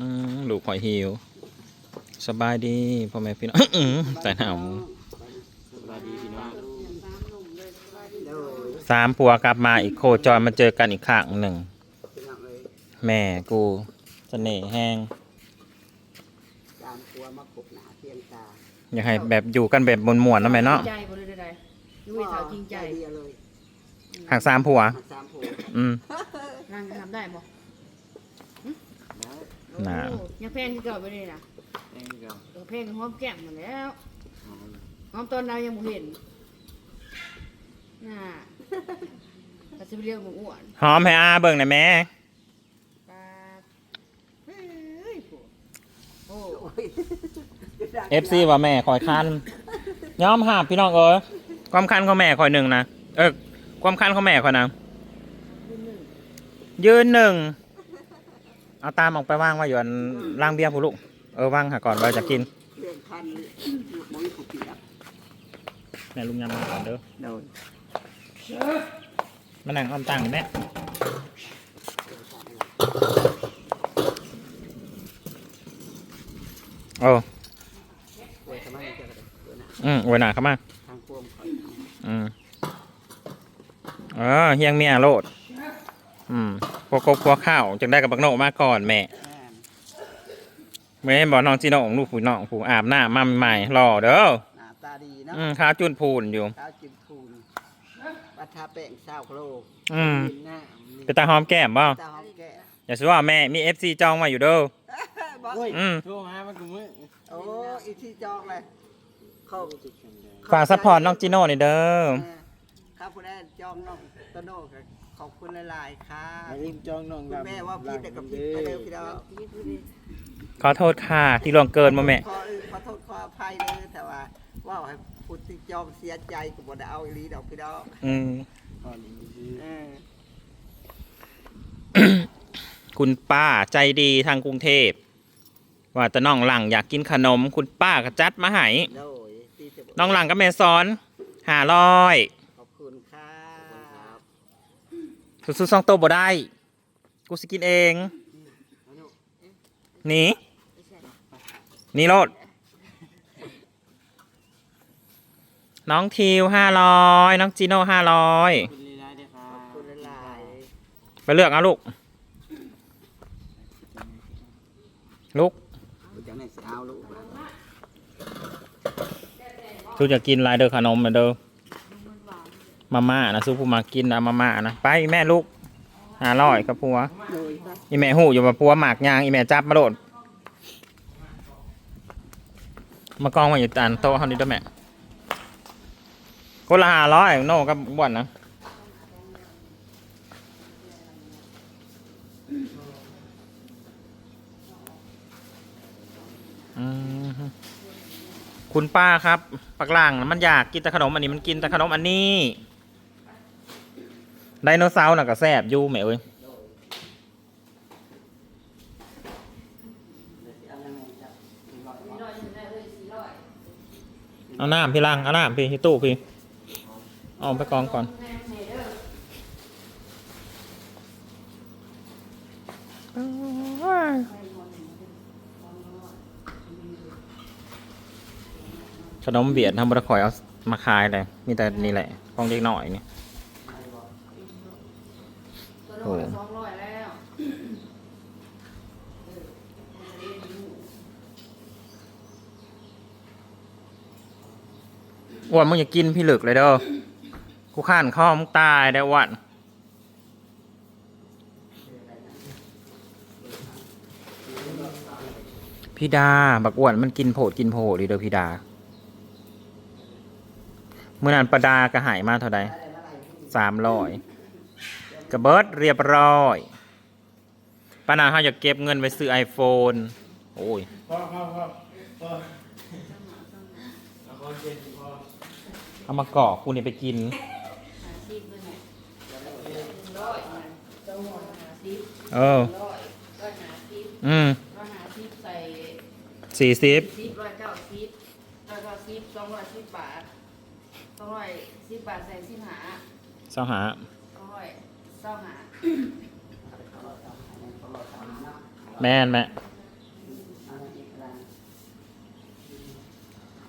อืมลูกหอยหิว สบายดีพ่อแม่พี่น้องอื้อแต่หนาวสวัสดีพี่น้องโดยสามผัวกลับมาอีกโคจรมาเจอกันอีกครั้งหนึ่งพี่น้องเอ้ยแม่กูเสน่ห์แห้งตามครัวมาขบหนาเทียงตาอยากให้แบบอยู่กันแบบมวนๆเนาะแม่เนาะใจบ่ได้ใดๆยุ้ยสาวจริงใจเดียวเลยหากสามผัวมาสามผัว อืมนั่งทำได้บ่ น่ะโอ้ยังแพงที่เก่าไปเลยนะเองก็เออแพงหอมแก้มมาแล้วหอมตอนเรายังบ่เห็นน่ะก็จะไปเรียกหมูอ้วนหอมให้อาเบิ่งหน่อยแม่ปลาเฮ้ยโอ้โอ้ยเอฟซีว่าแม่คอยคันยอมหาบพี่น้องเอ้ยความคันของแม่คอยหนึ่งนะเออความคันของแม่คอยนะคุณหนึ่งยืนหนึ่ง เอาตามออกไปว่างไว้อยู่อันล่างเบียร์ผู้ลูกเออว่างหาก่อนเราจะกินเรื่องคันมองผูกเปียกแม่ลุงยำมาก่อนเด้อโดยมานั่งอ้อมตังแม่โอ้โดยทำไมจะกระโดดนะอืมไว้หนาเข้ามาทางควมคอยอืมเออเฮียงเมียโลด อืมพวกกบพวกข้าวจึงได้กับบักโนมาก่อนแม่แม่นแม่บอกน้องจีโน่ลูกผู้น้องผู้อาบน้ำมาใหม่ๆรอเด้อหน้าตาดีเนาะอืมข้าวจุนพูนอยู่เท้าจิ้มคูนปัทาแป้งเศร้าโครอืมหน้าเป็นตาหอมแก้มบ่ตาหอมแก้อย่าสิว่าแม่มีเอฟซีจองมาอยู่เด้อบอกโอ้ยอืมโทรมามันกูมือโอ้อีที่จองเลยเข้าฝากซัพพอร์ตน้องจีโน่นี่เด้อครับคุณแม่จองน้องโตโน่ก็ ขอบคุณหลายๆค่ะอย่าลืมจองน้องคุณแม่ว่าพี่แต่กับพี่ไปเร็วพี่ดาวนี่คือดิขอโทษค่ะ ที่ล่วงเกินมาแม่ ขอขอโทษขออภัยเลยแต่ว่าว่าให้ผู้ที่จองเสียใจก็บ่ได้เอาอีหลีดอกพี่ดอกอืมก่อนอีกทีเออคุณป้าใจดีทางกรุงเทพ ว่าแต่น้องหลังอยากกินขนม คุณป้าก็จัดมาให้ โดยที่จะน้องหลังก็แม่สอนหาร้อย ขอบคุณค่ะ สุดๆสองโตวบ่ได้ กูสิกินเอง หนี่นี่โลด น้องทิวห้าร้อยน้องจีโน่ห้าร้อยคุณลีลาด้วยครัขอบคุณหลายไปเลือกเอาลูก ลูกๆจังได๋สิเอาลูกชูจะกินลายเด้อขนมนะเด้อ มาม่านะซูผู้มากินนะมาม่านะไปแม่ลูกหาร้อยครับพัวะอีแม่หูอยู่มาพัวหมากยางอีแม่จับมาโดดมากองมาอยู่ตานโต๊ะเขานี่ด้วยแม่คนละหาร้อยโน่กับบ่อนนะคุณป้าครับ ปักหลังมันอยากกินแต่ขนมอันนี้มันกินแต่ขนมอันนี้ ไดโนเสาร์น่ะก็แซ่บอยู่แม่เอ้ยเอาน้ำพี่ลังเอาน้ำพี่ที่ตู้พี่เอาไปกองก่อน ขนมเบียดทำบะคอยเอามาขายเลยมีแต่นี่แหละของเด็กหน่อยนี่ตั วโน้นสองร้อยแล้วอ้วนมึงอย่ากินพี่เหลึกเลยเด้อกูข้านข้อมึงตายได้ออ้วันพี่ดา บักอ้วนมันกินโผดกินโผดดีเด้อพี่ดา เมื่อนั้นประดากระหายมาเท่าใดสามร้อย กระเบิดเรียบร้อยป้านาเขาอยากเก็บเงินไว้ซื้อไอโฟนโอ้ยพ่อพ่อพ่อพ่อเอาคอนเทนต์พ่อเอามากอกกูนี่ไปกินหาซีบด้วยไงร้อยนะเจ้าหัวหาซีบเออร้อยร้อยหาซีบอืมร้อยหาซีบใส่สี่สิบซีบร้อยเก้าซีบร้อยเก้าซีบสองร้อยสิบบาทสองร้อยสิบบาทใส่สิบหาเสาหาสองร้อยเแม่นหม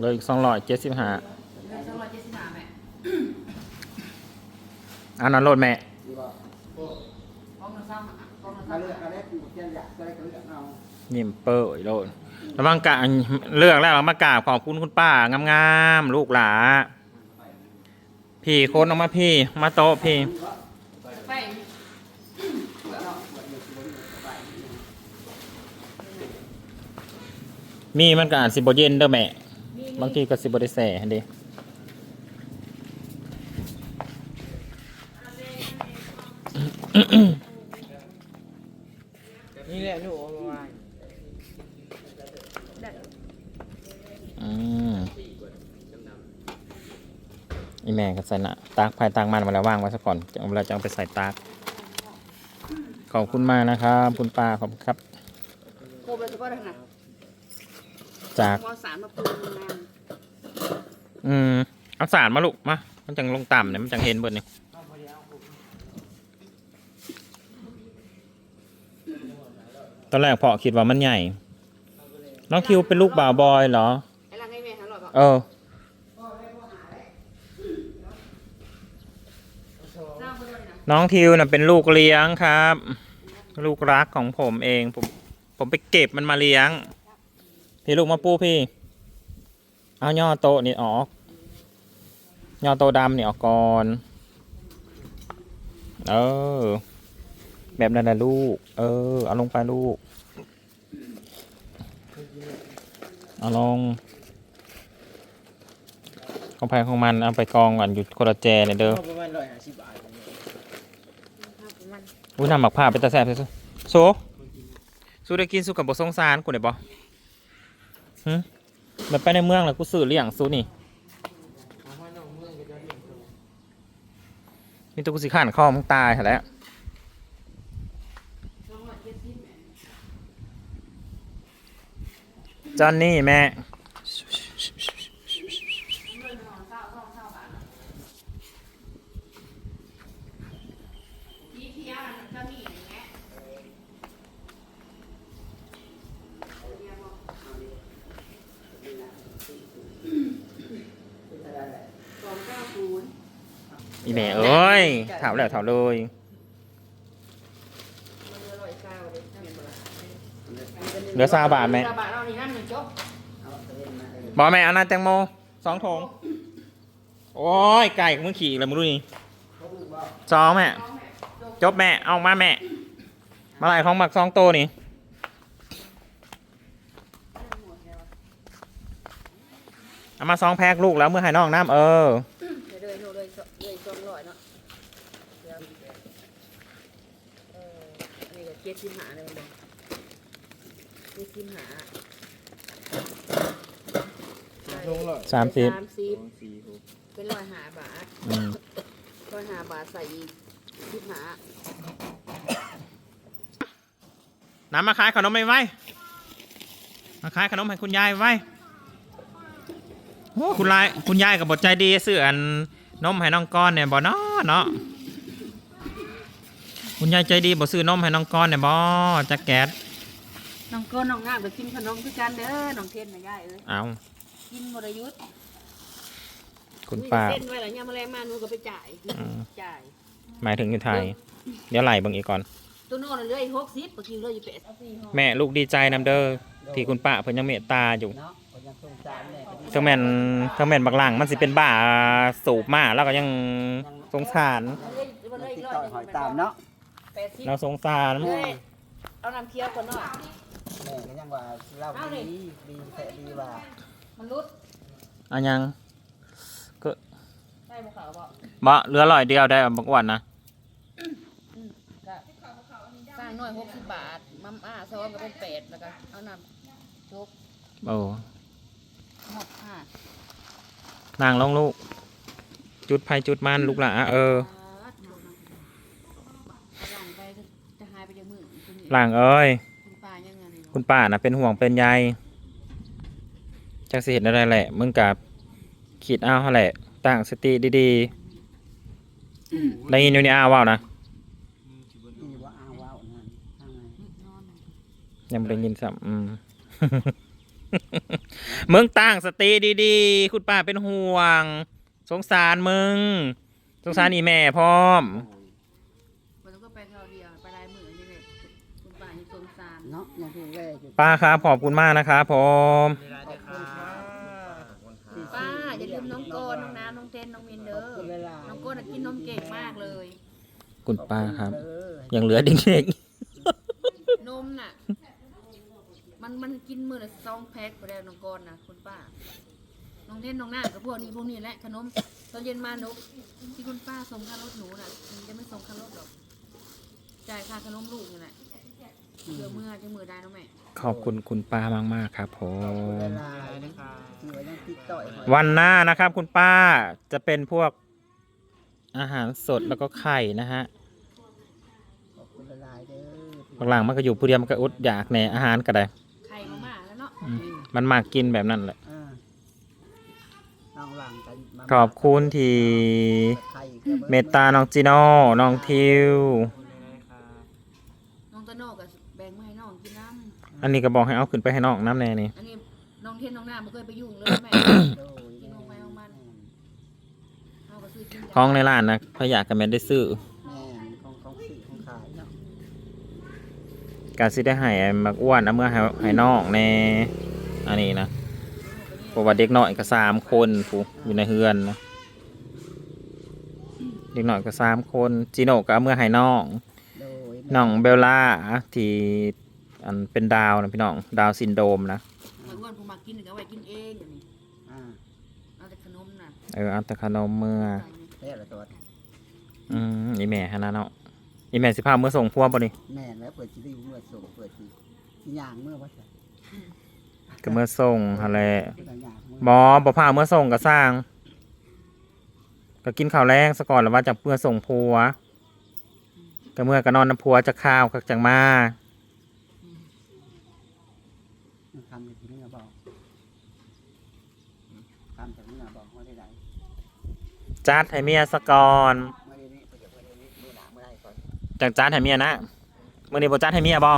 เลยอีกสองร้อยเจ็ดสิบห้าองสองร้อยเจ็ดสิบห้าแม่อันนั้นโหลดแม่กองเงิหาอเนี่มเปิดโหลดแล้วมังกะเลือกแล้วเรามากราบขอบคุณคุณป้างามๆลูกหลาพี่โค้ดออกมาพี่ มาโตพี่ มีมันก็อ่านสิบเย็นเด้อแม่ บางทีก็สิบได้แส่เด้นี่แหละหนูเอามาไว้อืมอีแม่ก็ใส่นะตากภายตากมันมาแล้วว่างไว้ซะก่อนจะเอาเวลาจะเอาไปใส่ตาก ขอบคุณมากนะครับ คุณป้าขอบคุณครับ โคบเลยเฉพาะเลยนะ จากมสามมาปูนงาอืมเอาสารมาลูกมา มันจังลงต่ำเนี่ยมันจังเห็นเบิดนี่ตอนแรกพอคิดว่ามันใหญ่ น้องคิวเป็นลูกบ่าวบอยเหรอ ไอ้ลังไอ้แม่หาหลอบอกเออเล่าไปเลยนะน้องทิวน่ะเป็นลูกเลี้ยงครับ ลูกรักของผมเอง ผมผมไปเก็บมันมาเลี้ยง พี่ลูกมาปูพี่ เอาย่อโตะนี่ออกย่อโตะดำนี่ออกก่อน เออ แบบนั้นนะลูก เออ เอาลงไปลูก เอาลงของใครของมันเอาไปกองก่อนอยู่คนละแจเลยเด้อเอาประมาณร้อยห้าสิบบาทอุ้ยน้ำหมักผ้าเป็นตาแซ่บเลยโซสู้ได้กินสู้กับบสงสารกูได้บ่ฮึ มันไปในเมืองแล้วกูซื้อเลี้ยงซูนี่ มีแตัวกูสิขันข้อมึงตายหั่นแล้ว จอนนี่แม่ เงินห่อเศร้าเศร้าเศร้าบาททีเที่ยวจะมีอย่างเงี้ย ส องเก้าศูนย์อีแม่เอ้ยถามแล้วถามเลยมันเหลือร้อยเก้าเลยถ้าเป็นโบราณเหลือซาบาทไหมซาบาทเรานี่นั่นหนึ่งจบบอแม่เอานาแตงโมสองถุงโอ้ยไก่มึงขี่แล้วมึงดูนี่สองแม่น้องแม่จบจบแม่เอามาแม่มาลายของหมักสองตัวนี่ เอามาสองแพ็คลูกแล้วเมื่อให้น้องน้ำเออเดี๋ยวเลยโน่เลยเลยสองร้อยเนาะเดี๋ยวเออนี่ก็เจ็ดสิบห้าเลยมันบอกเจ็ดสิบห้าลงร้อยสามสิบสามสิบสองสี่หกเป็นร้อยห้าบาทอืมร้อยห้าบาทใส่อีกสิบห้าน้ำมาขายขนมไหมไว้มาขายขนมให้คุณยายไว้โอ้ คุณยายคุณยายกับบทใจดีซื้ออันนมให้น้องก้อนเนี่ยบ่เนาะเนาะคุณยายใจดีบ่ซื้อนมให้น้องก้อนเนี่ยบ่จักแก๊สน้องก้นน้องงามก็กินขนมคือกันเด้อน้องเทนนะยายเอ้ยเอากินบรยุทธ์คุณป้าเส้นไว้แล้วยามมาแรงมาหนูก็ไปจ่ายอืมจ่ายหมายถึงอยู่ไทยเดี๋ยวไหลเบิ่งอีกก่อนตัวโน่นเหลืออีกหกสิบเมื่อกี้เหลืออยู่แปดสิบสี่ห่อแม่ลูกดีใจนำเด้อที่คุณป้าเพิ่นยังเมตตาอยู่ เนาะก็ยังสงสารแม่ก็ดีทั้งแม่นทั้งแม่นบักหลังมันสิเป็นบ้าสูบมาแล้วก็ยังสงสารเหลืออีกเหลืออีติกดร้อยต่อหนึ่งหอยตามเนาะแปดสิบเราสงสารเอ้ยเอาน้ำเคี้ยวก่อนหน่อยแม่ก็ยังว่าเล่าดีดีแท้ดีว่ามันรุดอันยังได้บุขาวบ่บ่เหลือร้อยเดียวได้บักอ้วนนะก็สร้างหน่วยหกสิบบาทมัมอ้าซองก็เป็นแปดแล้วก็เอาน้ำจุกโอ้ หกห้านางลงลูก จุดไฟจุดมันลูกหละเออเอาหลังไปจะหายไปจากมือคุณนี่หลังเอ้ย คุณป้ายังไงนี่คุณป้านะเป็นห่วงเป็นใยจักสิเห็นอะไรแหละ มึงกับขีดเอาเขาแหละตั้งสติดีๆได้ยินอยู่นี่อ้าวว่าวนะดีว่าอ้าวว้าวนั่นทางไงนอน ยังไม่ได้ยินซ้ำอืม มึงตั้งสติดีๆ คุณป้าเป็นห่วง สงสารมึง สงสารอีแม่พร้อม มันต้องก็ไปเราเดียวไปลายมือยังไงคุณป้ายังสงสารเนาะยังดูแลอยู่ป้าครับขอบคุณมากนะครับผมเวลาเด้อครับขอบคุณครับป้าอย่าลืมน้องโกนน้องน้ำน้องเต้นน้องมินเด้อขอบคุณหลายๆน้องโกนน่ะกินนมเก่งมากเลย คุณป้าครับ เออยังเหลือเด็กนมน่ะ มันมันกินมือละสองแพ็คไปแล้วน้องโกนน่ะคุณป้า น้องเต้นน้องหน้ากับพวกนี้พวกนี้แหละขนมตอนเย็นมาหนุที่คุณป้าส่งค่ารถหนูน่ะมันจะไม่ส่งค่ารถหรอกจ่ายค่าขนมลูกนี่แหละเดี๋ยวเมื่อจะมือได้น้องแม่ๆขอบคุณคุณป้ามาก ๆ ครับผขอบคุณมหเวลาลายเด้อครับๆที่ว่ายังติดต่ออีกหน่อยวันหน้านะครับคุณป้าจะเป็นพวกอาหารสดแล้วก็ไข่นะฮะขอบคุณหลายๆเด้อหลังๆมันก็อยู่ผู้เดียวมันก็อดอยากในอาหารก็ได้ อืมมันมากกินแบบนั้นแหละ อ่าน้องหลังกันมาขอบคุณที่ไข่กระบิ้งเมตตาน้องจีโน่น้องทิวขอบคุณเลยครับน้องตะโน่กับแบ่งมาให้น้องกินน้ำอันนี้ก็บอกให้เอาขึ้นไปให้น้องน้ำแน่นี่อันนี้น้องเทนน้องหน้าไม่เคยไปยุ่งเลยแม่ โดยกินของไม้ของมัน เอาก็ซื้อกินของในร้านนะพยากกับแม่ได้ซื้อ แม่นของของสื่อของขายเนาะ การสิได้ให้มักอ้วนนะเมื่อให้ให้น้องในอันนี้นะเพราะว่าเด็กน้อยก็สามคนผู้อยู่ในเฮือนนะเด็กน้อยก็สามคนจีโน่ก็เอาเมื่อให้น้องโดยน้องเบลล่าที่อันเป็นดาวนะพี่น้องดาวซินโดรมนะไอ้อ้วนผู้มากินก็เอาไว้กินเองอย่างนี้อ่าเอาแต่ขนมน่ะเออเอาแต่ขนมเมื่อแล้ละตัวอืมอีแม่ฮะนะเนาะ อีแม่สิพาเมื่อส่งพวงบ่นี่แม่นแล้วเปิดซีรีส์เมื่อส่งเปิดซีที่ย่างเมื่อว่าจะก็เมื่อส่งฮะแหละเปิดย่างเมื่อหมอบ่พาเมื่อส่งก็สร้าง ก็กินข้าวแรงซะก่อนแล้วว่าจะเมื่อส่งผัวก็เมื่อก็นอนน้ำผัวจะข้าวก็จังมาคำจากที่นี่บอกคำจากนี่บอกว่าได้ไหนจัดให้เมียซะก่อน ก่อนจังจัดให้เมียนะมื้อนี้บ่จัดให้เมียบ่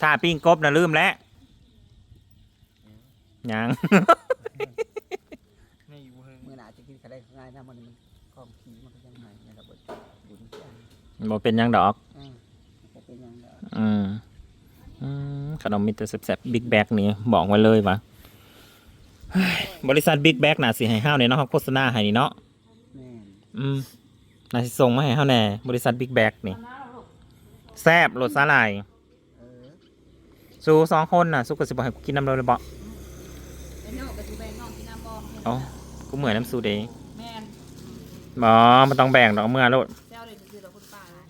ถ้าปิ้งกบน่ะลืมแล้วยังไม่อยู่เพิ่งมือหนาจะกินกระไรง่ายนะมันมันคล่องขี้มันก็ยังไงในระบบบุญเจ้าบ่เป็นหยังดอก อืมจะเป็นยังไงอืมอืมขนมมิตรแซ่บๆบิ๊กแบกนี่บอกไว้เลยว่าบริษัทบิ๊กแบกน่ะสิให้ห้าวเนี่ยเนาะเขาโฆษณาให้นี่เนาะแม่น อืม น่าสิส่งมาให้ห้าวแน่บริษัทบิ๊กแบกนี่แซ่บรสสาหร่ายเออสู้สองคนน่ะสู้กับสิบให้กูกินน้ำเลยเลยบ่ไอ้โน่กับจูแบงน้องกินน้ำบอมเอ้ากูเหมือนน้ำสูเดย์แม่นบ่มันต้องแบ่งดอกเมื่อโลดแซวเลยคือเราคุณป้านะ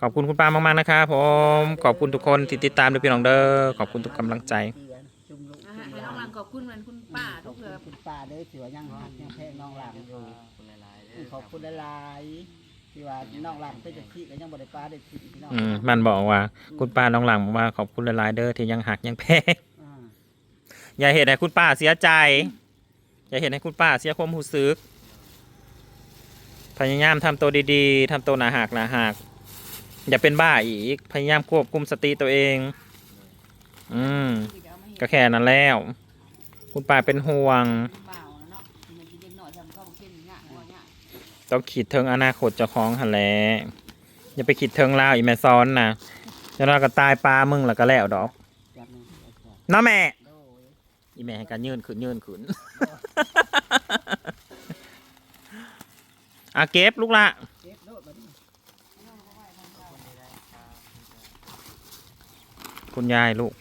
ขอบคุณคุณป้ามากๆนะครับผมขอบคุณทุกคนที่ติดตามด้วยพี่น้องเด้อขอบคุณทุกกำลังใจจุ่มลูกอะให้น้องรังขอบคุณเหมือนคุณป้าทุกเถื่อคุณป้าเด้อถือว่ายังหักยังแพงน้องหลังอยู่ ขอบคุณหลายๆเด้อขอบคุณหลายๆที่ว่าน้องหลังเป็นจักที่ก็ยังบ่ได้ป้าได้ที่พี่น้องอืมมันบอกว่าคุณป้าน้องหลังบอกว่าขอบคุณหลายๆเด้อที่ยังหักยังแพง อ่าอย่าเห็นให้คุณป้าเสียใจ อย่าเห็นให้คุณป้าเสียความรู้สึก พยายามทำตัวดีๆทำตัวหนาหักหนาหัก อย่าเป็นบ้าอีก พยายามควบคุมสติตัวเอง อืมที่จะเอามาเห็นก็แค่นั้นแล้ว คุณป้าเป็นห่วงเปล่า ต้องขีดเทิงอนาคตเจ้าของหันแหละอย่าไปขีดเทิงลาวอีแม่ซ้อนนะแล้วเราก็ตายปลามึงแล้วก็แล้วดอกน้าแม่ อีแม่ให้การยืนขืนยืนขืนอาเก็บลูกละคุณยายลูก